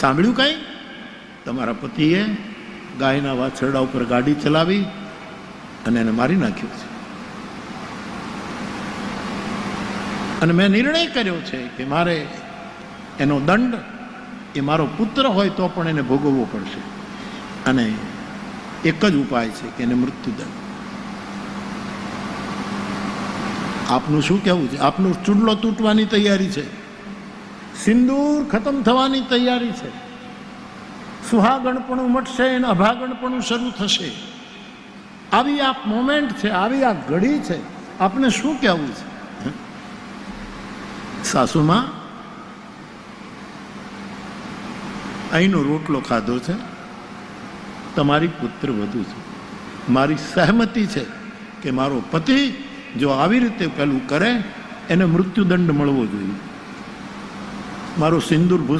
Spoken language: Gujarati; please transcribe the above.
સાંભળ્યું કાંઈ? તમારા પતિએ ગાયના વાછરડા ઉપર ગાડી ચલાવી અને એને મારી નાખ્યું છે. અને મેં નિર્ણય કર્યો છે કે મારે એનો દંડ, એ મારો પુત્ર હોય તો પણ એને ભોગવવો પડશે. અને એક જ ઉપાય છે કે એને મૃત્યુદંડ આપનું શું કહેવું છે? આપનું ચૂંટલો તૂટવાની તૈયારી છે. સિંદૂર ખતમ થવાની તૈયારી છે. સુહાગણપણું મટશે અને અભાગણપણું શરૂ થશે. આવી આ મોમેન્ટ છે, આવી આ ઘડી છે. આપને શું કહેવું છે? સાસુમાં, અહીંનો રોટલો ખાધો છે. તમારી પુત્ર વધુ છે. મારી સહમતી છે કે મારો પતિ જો આવી રીતે પેલું કરે, એને મૃત્યુદંડ મળવો જોઈએ. મારો સિંદૂર ભૂસ